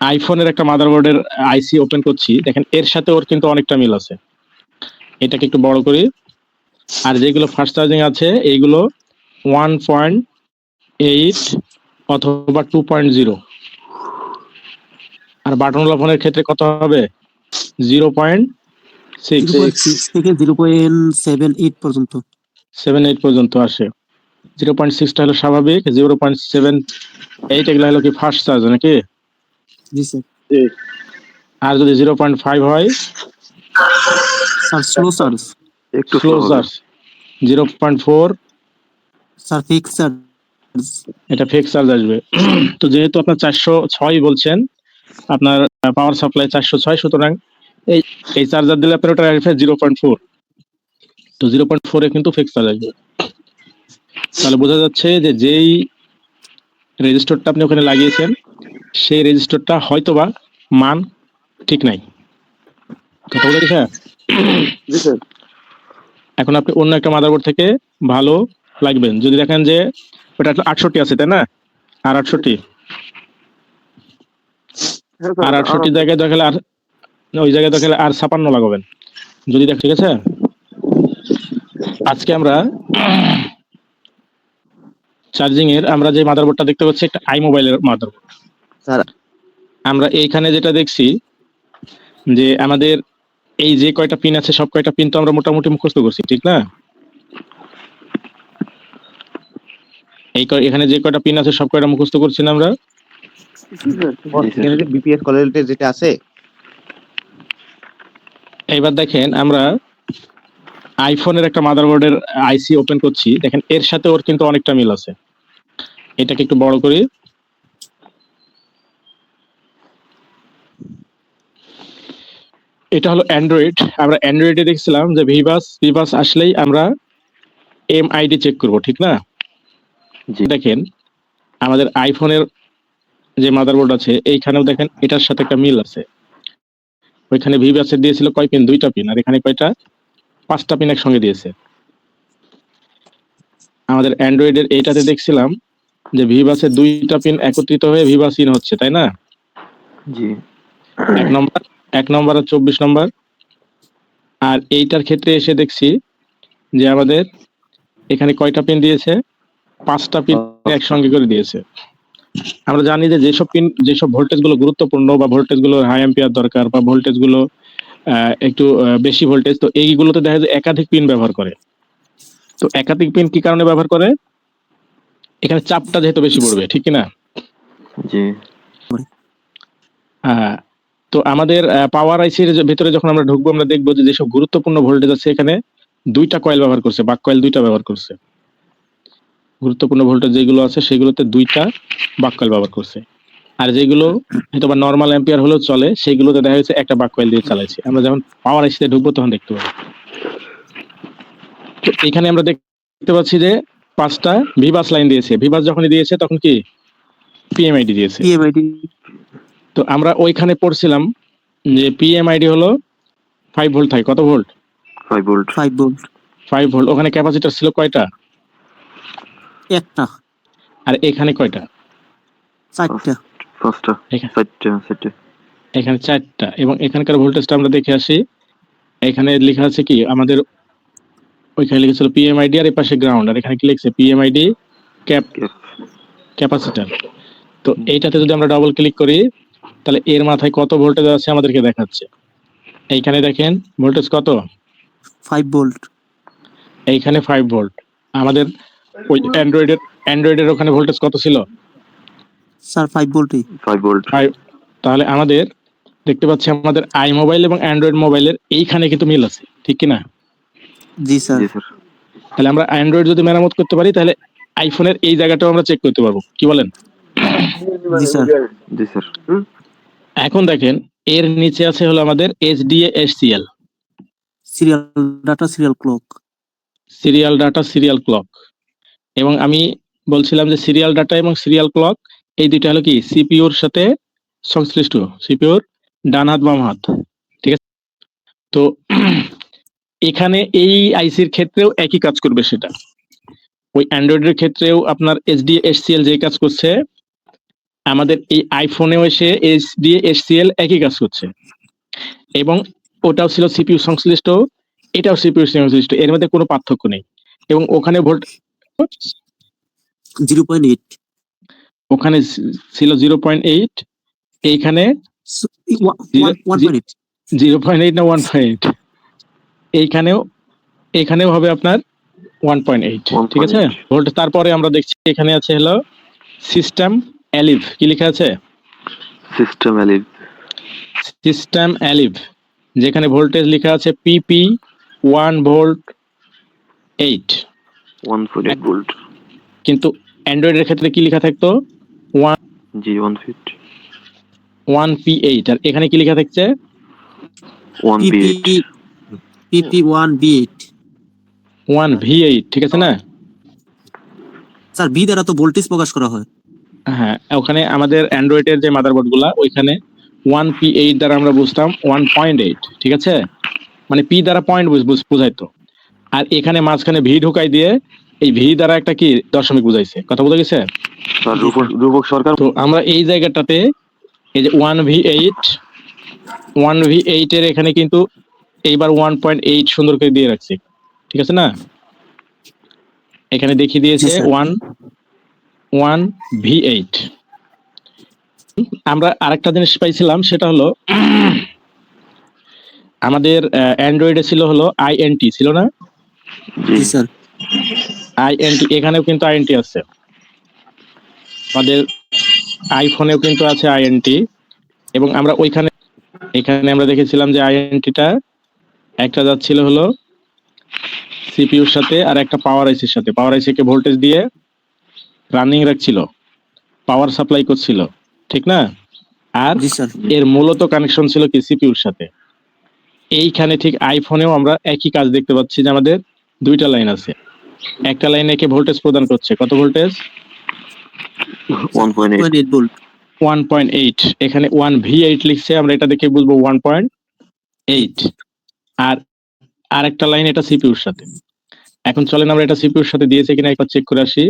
আইফোনের একটা মাদারবোর্ডের আইসি ওপেন করছি। দেখেন এর সাথে ওর কিন্তু অনেকটা মিল আছে। এটাকে একটু বড় করি। আর যেগুলো ফাস্ট চার্জিং আছে এইগুলো ওয়ান পয়েন্ট এইট অথবা টু পয়েন্ট জিরো আর বাটনওয়ালা ফোনের ক্ষেত্রে কত হবে? জিরো পয়েন্ট সিক্স সিক্স থেকে জিরো পয়েন্ট সেভেন এইট পর্যন্ত। সেভেন এইট পর্যন্ত আসে। জিরো পয়েন্ট সিক্সটা হলো স্বাভাবিক জিরো পয়েন্ট সেভেন এইট এগুলো হলো কি ফার্স্ট চার্জ নাকি? জি স্যার আর যদি জিরো পয়েন্ট ফাইভ হয়? স্যার স্লো চার্জ একটু slow slow zero point four sir fix charge এটা ফিক্স চার্জ আসবে। তো যেহেতু আপনার চারশো ছয় বলছেন আপনার পাওয়ার সাপ্লাই চারশো ছয় সুতরাং এই এই চার্জার দিলে আপনার ওটা আসবে জিরো পয়েন্ট ফোর তো জিরো পয়েন্ট ফোরে কিন্তু ফিক্স চার্জ আসবে। তাহলে বোঝা যাচ্ছে যে যেই রেজিস্টারটা আপনি ওখানে লাগিয়েছেন সেই রেজিস্টারটা হয়তোবা মান ঠিক নাই। কথা বলে স্যার। এখন আপনি অন্য একটা মাদারবোর্ড থেকে ভালো লাগবেন। যদি দেখেন যে ওটা আটষট্টি আছে তাই না? আর আটষট্টি। হ্যাঁ আর আটষট্টি জায়গায় দেখালে আর ওই জায়গায় দেখালে আর ছাপান্ন লাগাবেন। যদি দেখ ঠিক আছে? আজকে আমরা চার্জিং এর আমরা যে মাদারবোর্ডটা দেখতে পাচ্ছি একটা আই মোবাইলের মাদারবোর্ড আমরা এইখানে যেটা দেখছি যে আমাদের এই যে কয়টা পিন আছে সব কয়টা পিন তো আমরা মোটামুটি মুখস্থ করছি ঠিক না? এই এখানে যে কয়টা পিন আছে সব কয়টা মুখস্থ করছি না আমরা? বিপিএস কোয়ালিটি যেটা আছে এবার দেখেন আমরা আইফোনের একটা মাদারবোর্ডের আইসি ওপেন করছি। দেখেন এর সাথে ওর কিন্তু অনেকটা মিল আছে। এটাকে একটু বড় করি। এটা হলো অ্যান্ড্রয়েড আমরা অ্যান্ড্রয়েডে দেখছিলাম যে ভিভাস ভিভাস আসলেই আমরা এম আইডি চেক করব ঠিক না? দেখেন আমাদের আইফোনের যে মাদারবোর্ড আছে এইখানেও দেখেন এটার সাথে একটা মিল আছে। ওইখানে ভিভাসের দিয়েছিল কয় পিন দুইটা পিন আর এখানে কয়টা? পাঁচটা পিন একসঙ্গে দিয়েছে। আমাদের অ্যান্ড্রয়েডের এইটাতে দেখছিলাম যে ভিভাসের দুইটা পিন একত্রিত হয়ে ভিভাস ইন হচ্ছে তাই না? জি। এক নম্বর। এক নম্বর আর চব্বিশ নম্বর। আর এইটার ক্ষেত্রে এসে দেখছি যে আমাদের এখানে কয়টা পিন দিয়েছে? পাঁচটা পিন একসঙ্গে করে দিয়েছে। আমরা জানি যে যেসব পিন যেসব ভোল্টেজগুলো গুরুত্বপূর্ণ বা ভোল্টেজগুলো হাই অ্যাম্পিয়ার দরকার বা ভোল্টেজগুলো একটু বেশি ভোল্টেজ তো এইগুলোতে দেখা যায় একাধিক পিন ব্যবহার করে। তো একাধিক পিন কি কারণে ব্যবহার করে? এখানে চাপটা যেহেতু বেশি পড়বে ঠিক না? জি। হ্যাঁ তো আমাদের পাওয়ার আইসির ভিতরে যখন আমরা ঢুকবো, আমরা দেখব যে যেসব গুরুত্বপূর্ণ ভোল্টেজ আছে এখানে দুইটা কয়েল ব্যবহার করছে, বাক কয়েল দুইটা ব্যবহার করছে। গুরুত্বপূর্ণ ভোল্টেজ যেগুলো আছে, সেগুলোতে দুইটা বাক কয়েল ব্যবহার করছে। আর যেগুলো হয়তো বা নর্মাল অ্যাম্পিয়ার হলেও চলে, সেগুলোতে দেখা যাচ্ছে একটা বাক কয়েল দিয়ে চালাইছে। আমরা যখন পাওয়ার আইসিতে ঢুকবো, তখন দেখতে পাবো। তো এখানে আমরা দেখতে পাচ্ছি যে পাঁচটা ভিভাস লাইন দিয়েছে। ভিভাস যখনই দিয়েছে, তখন কি? পিএমআইডি দিয়েছে। পিএমআইডি তো আমরা ওইখানে পড়ছিলাম যে পিএমআইডি হলো ফাইভ ভোল্ট থাকে। কত volt five volt five volt five volt ওখানে ক্যাপাসিটার ছিল কয়টা? একটা। আর এখানে কয়টা? চারটা। পাঁচটা। এখানে চারটে চারটে। এখানে চারটা। এবং এখানকার ভোল্টেজটা আমরা দেখে আসি। এখানে লেখা আছে কি? আমাদের ওইখানে লিখেছিল পিএমআইডি আর এই পাশে গ্রাউন্ড আর এখানে কি লিখছে? পিএমআইডি ক্যাপ ক্যাপাসিটার তো এইটাতে যদি আমরা ডাবল ক্লিক করি তাহলে এর মাথায় কত ভোল্টেজ আছে আমাদেরকে দেখাচ্ছে? এইখানে দেখেন ভোল্টেজ কত? ফাইভ ভোল্ট এইখানে ফাইভ ভোল্ট আমাদের ওই অ্যান্ড্রয়েডের অ্যান্ড্রয়েডের ওখানে ভোল্টেজ কত ছিল? স্যার ফাইভ ভোল্টই ফাইভ ভোল্ট তাহলে আমাদের দেখতে পাচ্ছি আমাদের আই মোবাইল এবং অ্যান্ড্রয়েড মোবাইলের এইখানে কিন্তু মিল আছে ঠিক কি না জি স্যার জি স্যার তাহলে আমরা অ্যান্ড্রয়েড যদি মেরামত করতে পারি তাহলে আইফোনের এই জায়গাটাও আমরা চেক করতে পারব কি বলেন? জি স্যার জি স্যার এখন দেখেন এর নিচে আছে হলো আমাদের HDA SCL serial data serial clock serial data serial clock এবং আমি বলছিলাম যে সিরিয়াল ডাটা এবং সিরিয়াল ক্লক এই দুইটা হলো কি? সিপিওর সাথে সংশ্লিষ্ট সিপিওর ডান হাত বাম হাত। ঠিক আছে? তো এখানে এই আইসির ক্ষেত্রেও একই কাজ করবে সেটা। ওই অ্যান্ড্রয়েডের ক্ষেত্রেও আপনার এইচডি এসসিএল যে কাজ করছে আমাদের এই আইফোনেও এসে এইচডি এসসিএল একই কাজ করছে। এবং ওটাও ছিল সিপিইউ সংশ্লিষ্ট এটাও সিপিইউ সংশ্লিষ্ট এর মধ্যে কোনো পার্থক্য নেই। এবং ওখানে ভোল্ট জিরো পয়েন্ট এইট। ওখানে ছিল জিরো পয়েন্ট এইট এইখানে জিরো পয়েন্ট এইট না ওয়ান পয়েন্ট এইখানেও এখানেও হবে আপনার ওয়ান পয়েন্ট এইট ঠিক আছে? ভোল্ট তারপরে আমরা দেখছি এখানে আছে হলো সিস্টেম অ্যালিভ কি লেখা আছে? System alive. সিস্টেম অ্যালিভ যেখানে ভোল্টেজ লেখা আছে PP one volt eight one eight volt কিন্তু অ্যান্ড্রয়েডের ক্ষেত্রে কি লেখা থাকতো? One G one fit one P eight আর এখানে কি লেখা থাকছে? One B eight PP PP one B eight one V eight ঠিক আছে না? স্যার বি দ্বারা তো ভোল্টেজ প্রকাশ করা হয়। হ্যাঁ ওখানে আমাদের অ্যান্ড্রয়েডের যে মাদারবোর্ডগুলা ওইখানে ওয়ান পি এইট দ্বারা আমরা বুঝতাম ওয়ান পয়েন্ট এইট ঠিক আছে? মানে পি দ্বারা পয়েন্ট বুঝাইতো। আর এখানে মাঝখানে ভি ঢুকাই দিয়ে এই ভি দ্বারা একটা কি দশমিক বুঝাইছে। কথা বোঝা গেছে? রূপক রূপক সরকার তো আমরা এই জায়গাটাতে এই যে one V eight one V eight এর এখানে কিন্তু এইবার ওয়ান পয়েন্ট এইট সুন্দর করে দিয়ে রাখছি। ঠিক আছে না? এখানে দেখিয়ে দিয়েছে ওয়ান ওয়ান ভি এইট। আমরা আরেকটা জিনিস পাইছিলাম সেটা হলো আমাদের অ্যান্ড্রয়েডে ছিল হলো আইএনটি ছিল না? জি জি স্যার আইএনটি এখানেও কিন্তু আইএনটি আছে। আমাদের আইফোনেও কিন্তু আছে আইএনটি এবং আমরা ওইখানে এখানে আমরা দেখেছিলাম যে আইএনটিটা একটা যাচ্ছিল হলো সিপিইউর সাথে আর একটা পাওয়ার আইসির সাথে। পাওয়ার আইসিকে ভোল্টেজ দিয়ে রানিং রাখছিল পাওয়ার সাপ্লাই করছিল ঠিক না? আর এর মূলত কানেকশন ছিল কি সিপিউর সাথে। এইখানে ঠিক আইফোনেও আমরা একই কাজ দেখতে পাচ্ছি যে আমাদের দুইটা লাইন আছে। একটা লাইনে কে ভোল্টেজ প্রদান করছে। কত voltage one point eight point eight volt one point eight এখানে ওয়ান ভি এইট লিখছে আমরা এটা দেখে বুঝব ওয়ান পয়েন্ট এইট আর আরেকটা লাইন এটা সিপিউর সাথে। এখন চলেন আমরা এটা সিপিউর সাথে দিয়েছে কিনা একবার চেক করে আসি।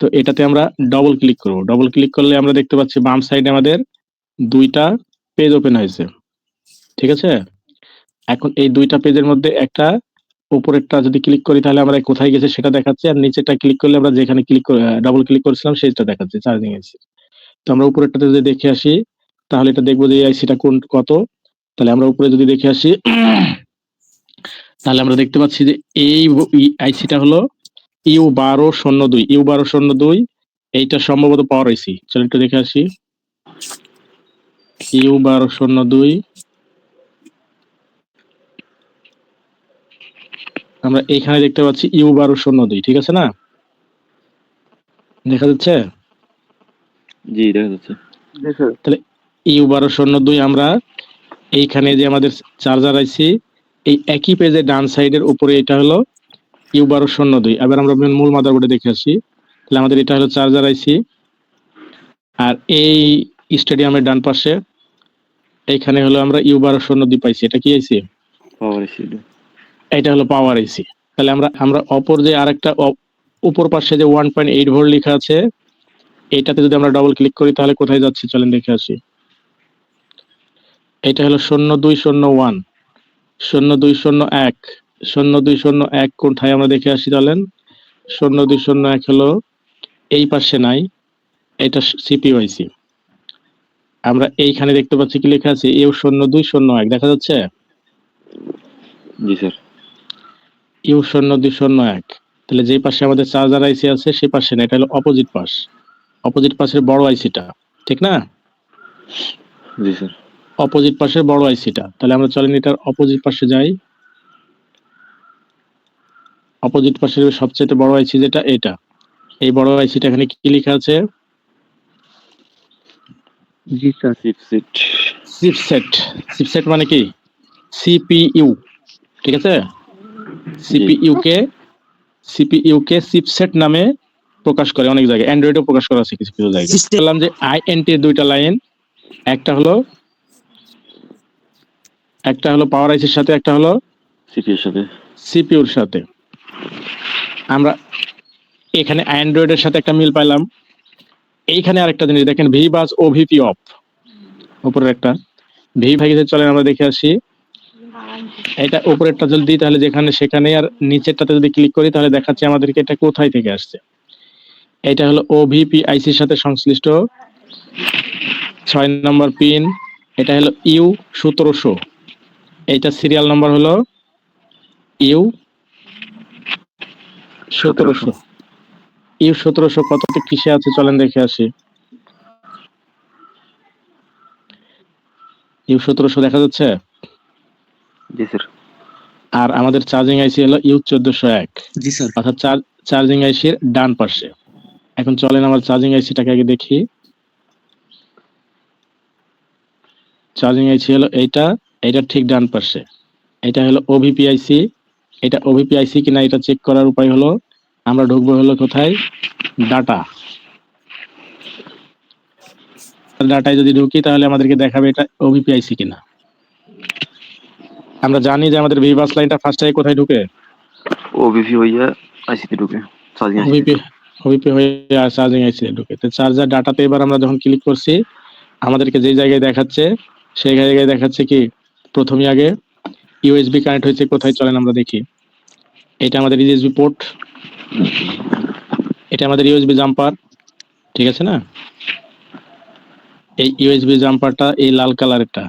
তো এটাতে আমরা ডবল ক্লিক করব। ডবল ক্লিক করলে আমরা দেখতে পাচ্ছি বাম সাইডে আমাদের দুইটা পেজ ওপেন হয়েছে। ঠিক আছে? এখন এই দুইটা পেজের মধ্যে একটা উপরেরটা যদি ক্লিক করি তাহলে আমরা কোথায় গেছে সেটা দেখাচ্ছে, আর নিচেটা ক্লিক করলে আমরা যেখানে ক্লিক ডবল ক্লিক করেছিলাম সেটা দেখাচ্ছে চার্জিং এসে। তো আমরা উপরেরটাতে যদি দেখে আসি, তাহলে এটা দেখব যে এই আইসিটা কোন কত। তাহলে আমরা উপরে যদি দেখে আসি, তাহলে আমরা দেখতে পাচ্ছি যে এই আইসিটা হলো ইউ বারো শূন্য দুই ইউ বারো শূন্য দুই এইটা সম্ভবত পাওয়ার আইসি। চলো একটু দেখে আসি। ইউ বারো শূন্য দুই আমরা এইখানে দেখতে পাচ্ছি ইউ বারো শূন্য দুই ঠিক আছে না? দেখা যাচ্ছে? জি দেখা যাচ্ছে। তাহলে ইউ বারো শূন্য দুই আমরা এইখানে যে আমাদের চার্জার আইসি এই একই পেজে ডান সাইডের উপরে এটা হলো ইউ বারো শূন্য দুই। এবার আমরা মূল মাদারবোর্ডে দেখে আসি। তাহলে আমাদের এটা হলো চার্জার আইসি। আর এই স্টেডিয়ামের ডান পাশে এইখানে হলো আমরা ইউ বারো শূন্য দুই পাইছি। এটা কি আইসি? পাওয়ার এসি এটা হলো পাওয়ার আইসি তাহলে আমরা আমরা অপর যে আরেকটা উপর পাশে যে ওয়ান পয়েন্ট এইট ভোল্ট লেখা আছে এটাতে যদি আমরা ডবল ক্লিক করি তাহলে কোথায় যাচ্ছে? চলেন দেখে আসি। এটা হলো শূন্য দুই শূন্য ওয়ান শূন্য দুই শূন্য এক। শূন্য দুই শূন্য এক কোথায় আমরা দেখে আসি চলেন শূন্য দুই শূন্য এক হলো এই পাশে নাই এটা সিপিইউ আইসি আমরা এইখানে দেখতে পাচ্ছি কি লেখা আছে? ইউ শূন্য দুই শূন্য এক দেখা যাচ্ছে? জি স্যার। ইউ শূন্য দুই শূন্য এক। তাহলে যেই পাশে আমাদের চার্জার আইসি আছে সেই পাশে না এটা হলো অপোজিট পাশ। অপোজিট পাশের বড় আইসিটা ঠিক না? জি স্যার। অপোজিট পাশের বড় আইসিটা তাহলে আমরা চলেন এটার অপোজিট পাশে যাই। অপোজিট পাশের সবচেয়ে বড় আইসি যেটা এটা। এই বড় আইসিটা এখানে কি লেখা আছে? জি স্যার। সিট সিট চিপসেট চিপসেট মানে কি? সিপিইউ ঠিক আছে? সিপিইউ কে সিপিইউ কে চিপসেট নামে প্রকাশ করে অনেক জায়গায়। অ্যান্ড্রয়েডও প্রকাশ করা আছে কিছু কিছু জায়গায়। বললাম যে আইএনটি দুইটা লাইন। একটা হলো একটা হলো পাওয়ার আইসির সাথে একটা হলো সিপিএর সাথে। সিপিইউর সাথে। আমরা এখানে অ্যান্ড্রয়েডের সাথে একটা মিল পাইলাম। এইখানে আরেকটা জিনিস, দেখেন ভি বাস ও ভিপি অফ উপরের একটা। ভি ভাগিতে চলেন, আমরা দেখে আসি। এটা উপরেরটা যদি দিই, তাহলে যেখানে সেখানে আর নিচেরটাতে যদি ক্লিক করি, তাহলে দেখাচ্ছে আমাদেরকে এটা কোথায় থেকে আসছে। এটা হলো ওভিপি আইসির সাথে সংশ্লিষ্ট। ছয় নম্বর পিন, এটা হলো ইউ সতেরোশো। এইটা সিরিয়াল নম্বর হলো ইউ সতেরোশো। ইউ সতেরোশো কততে কিসে আছে চলেন দেখে আসি। ইউ সতেরোশো দেখা যাচ্ছে? জি স্যার। আর আমাদের চার্জিং আইসি হলো ইউ চোদ্দশো এক। জি স্যার। অর্থাৎ চার্জিং আইসির ডান পাশে। এখন চলেন আমার চার্জিং আইসিটাকে আগে দেখি। চার্জিং আইসি হলো এইটা এটা ঠিক ডান পাশে। এটা হলো ওভিপি আইসি এটা ওভিপি আইসি কিনা এটা চেক করার উপায় হলো আমরা ঢুকবো হলো কোথায়? ডাটা ডাটায় যদি ঢুকি তাহলে আমাদেরকে দেখাবে এটা ওভিপি আইসি কিনা আমরা জানি যে আমাদের ভিবাস লাইনটা ফার্স্ট কোথায় ঢুকে? ওবিপি হইয়া আইসিতে ঢুকে চার্জিং ওভিপি ওভিপি হয়ে চার্জিং আইসি ঢুকে। তো চার্জার ডাটাতে এবার আমরা যখন ক্লিক করছি আমাদেরকে যে জায়গায় দেখাচ্ছে সেই জায়গায় দেখাচ্ছে কি প্রথমে আগে ইউএসবি কানেক্ট হয়েছে কোথায় চলেন আমরা দেখি। এটা আমাদের ইউএসবি পোর্ট এটা আমাদের ইউএসবি জাম্পার ঠিক আছে না? এই ইউএসবি জাম্পারটা এই লাল কালারেরটা।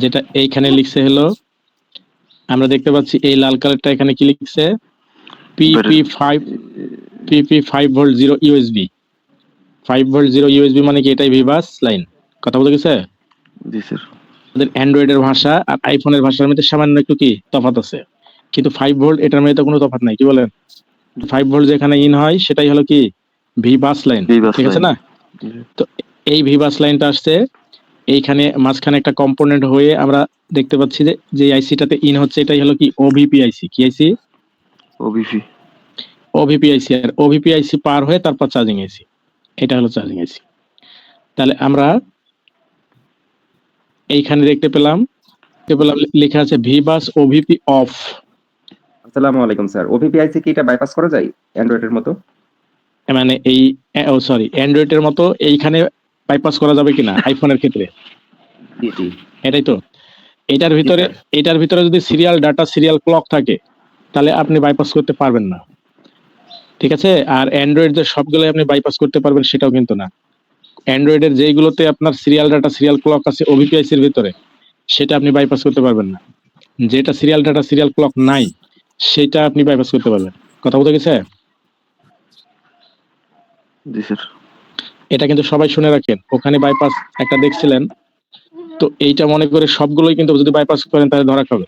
যেটা এইখানে লিখছে হলো আমরা দেখতে পাচ্ছি এই লাল কালারটা এখানে কি লিখছে? PP five PP five volt zero USB five volt zero USB মানে কি এটাই ভিভাস লাইন কথা বলতে গেছে? জি স্যার। আমাদের অ্যান্ড্রয়েডের ভাষা আর আইফোনের ভাষার মধ্যে সামান্য একটু কি তফাৎ আছে? কিন্তু ফাইভ ভোল্ট এটার মধ্যে কোনো তফাৎ নাই কি বলেন? ফাইভ ভোল্ট যেখানে ইন হয় সেটাই হলো কি? ভি বাস লাইন ঠিক আছে না? তো এই ভি বাস লাইনটা আসছে এইখানে মাঝখানে একটা কম্পোনেন্ট হয়ে আমরা দেখতে পাচ্ছি যে যে আইসিটাতে ইন হচ্ছে এটাই হলো কি? ওভিপি আইসি কি আইসি ওবিপি ওভিপি আইসি আর ওভিপি আইসি পার হয়ে তারপর চার্জিং আইসি এটা হলো চার্জিং আইসি তাহলে আমরা এইখানে দেখতে পেলাম দেখতে পেলাম লেখা আছে ভি বাস ওভিপি অফ আসসালামু আলাইকুম স্যার। ওপিপি আইসি কি এটা বাইপাস করা যায় অ্যান্ড্রয়েডের মতো? মানে এই ও সরি অ্যান্ড্রয়েডের মতো এইখানে বাইপাস করা যাবে কিনা আইফোনের ক্ষেত্রে? জি জি। এটাই তো। এটার ভিতরে এটার ভিতরে যদি সিরিয়াল ডাটা সিরিয়াল ক্লক থাকে তাহলে আপনি বাইপাস করতে পারবেন না। ঠিক আছে? আর অ্যান্ড্রয়েড যে সবগুলো আপনি বাইপাস করতে পারবেন সেটাও কিন্তু না। অ্যান্ড্রয়েডের যেইগুলোতে আপনার সিরিয়াল ডাটা সিরিয়াল ক্লক আছে ওবিপিআইসির ভিতরে সেটা আপনি বাইপাস করতে পারবেন না। যেটা সিরিয়াল ডাটা সিরিয়াল ক্লক নাই সেটা আপনি বাইপাস করতে পারবেন। কথা বলতে গেছে? জি স্যার। এটা কিন্তু সবাই শুনে রাখেন। ওখানে বাইপাস একটা দেখছিলেন। তো এইটা মনে করে সবগুলোই কিন্তু যদি বাইপাস করেন তাহলে ধরা খাবে।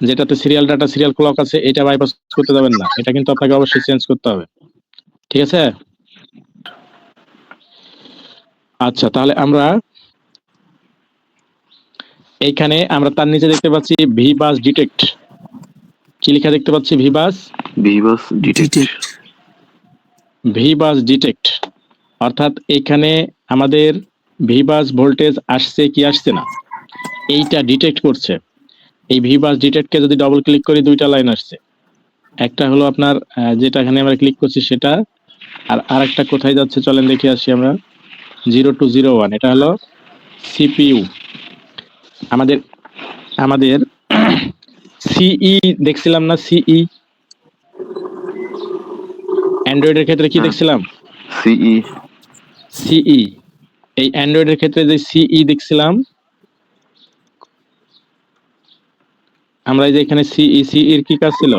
যেটাতে সিরিয়াল ডাটা সিরিয়াল ক্লক আছে এটা বাইপাস করতে যাবেন না। এটা কিন্তু আপনাকে অবশ্যই চেঞ্জ করতে হবে। ঠিক আছে? আচ্ছা তাহলে আমরা এইখানে আমরা তার নিচে দেখতে পাচ্ছি ভি বাস ডিটেক্ট কি লেখা দেখতে পাচ্ছি? V bus VBUS detect. VBUS detect অর্থাৎ এখানে আমাদের ভিবাস ভোল্টেজ আসছে কি আসছে না? এইটা ডিটেক্ট করছে। এই ভিবাস ডিটেক্টকে যদি ডবল ক্লিক করি দুইটা লাইন আসছে। একটা হলো আপনার যেটা এখানে আমরা ক্লিক করছি সেটা। আর আরেকটা কোথায় যাচ্ছে? চলেন দেখে আসি আমরা। জিরো টু জিরো ওয়ান এটা হলো সিপিইউ আমাদের আমাদের সিই দেখছিলাম না সিই অ্যান্ড্রয়েডের ক্ষেত্রে কি হ্যাঁ। দেখছিলাম? সিই সিই এই অ্যান্ড্রয়েডের ক্ষেত্রে যে সিই দেখছিলাম আমরা এই যে এখানে সিই সিই এর কি কাজ ছিল?